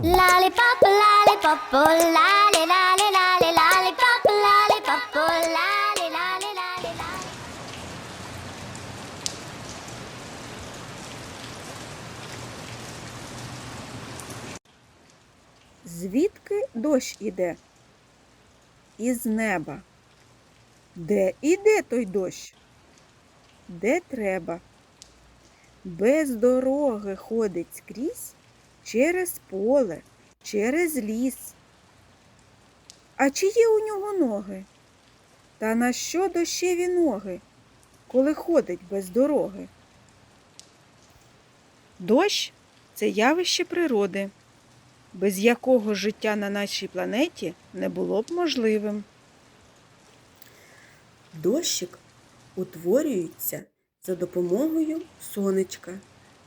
Lollipop, lollipop, oh, lolly, lolly, lolly, lollipop, lollipop, oh, lolly, lolly, lolly, lolly. Звідки дощ іде? Із неба. Де іде той дощ? Де треба? Без дороги ходить скрізь через поле, через ліс. А чи є у нього ноги? Та на що дощеві ноги, коли ходить без дороги? Дощ це явище природи без якого життя на нашій планеті не було б можливим. Дощик утворюється за допомогою сонечка,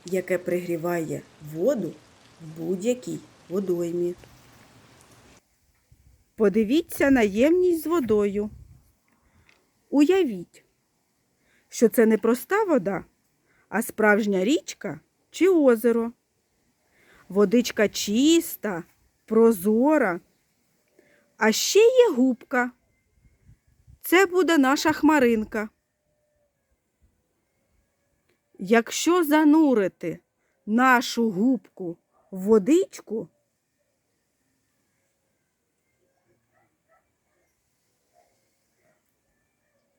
яке пригріває воду в будь-якій водоймі. Подивіться на ємність з водою. Уявіть, що це не проста вода, а справжня річка чи озеро. Водичка чиста, прозора. А ще є губка. Це буде наша хмаринка. Якщо занурити нашу губку водичку,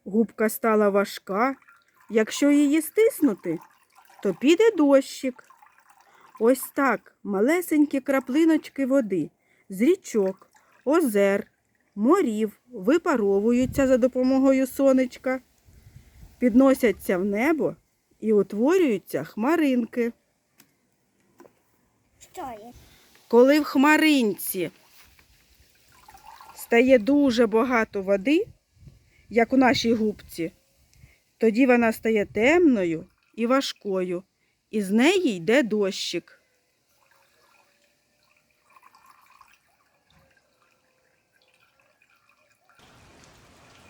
губка стала важка. Якщо її стиснути, то піде дощик. Ось так малесенькі краплиночки води з річок, озер, морів випаровуються за допомогою сонечка, підносяться в небо і утворюються хмаринки. Коли в хмаринці стає дуже багато води, як у нашій губці, тоді вона стає темною і важкою, і з неї йде дощик.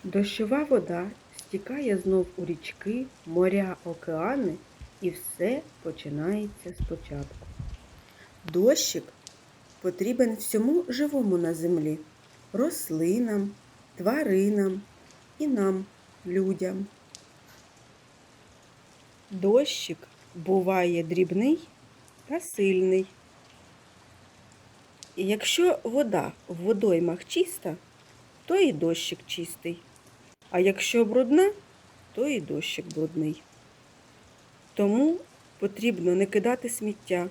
Дощова вода стікає знов у річки, моря, океани, і все починається спочатку. Дощик потрібен всьому живому на землі, рослинам, тваринам і нам, людям. Дощик буває дрібний та сильний. І якщо вода в водоймах чиста, то і дощик чистий. А якщо брудна, то і дощик брудний. Тому потрібно не кидати сміття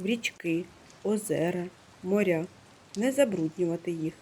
в річки, озера, моря, не забруднювати їх.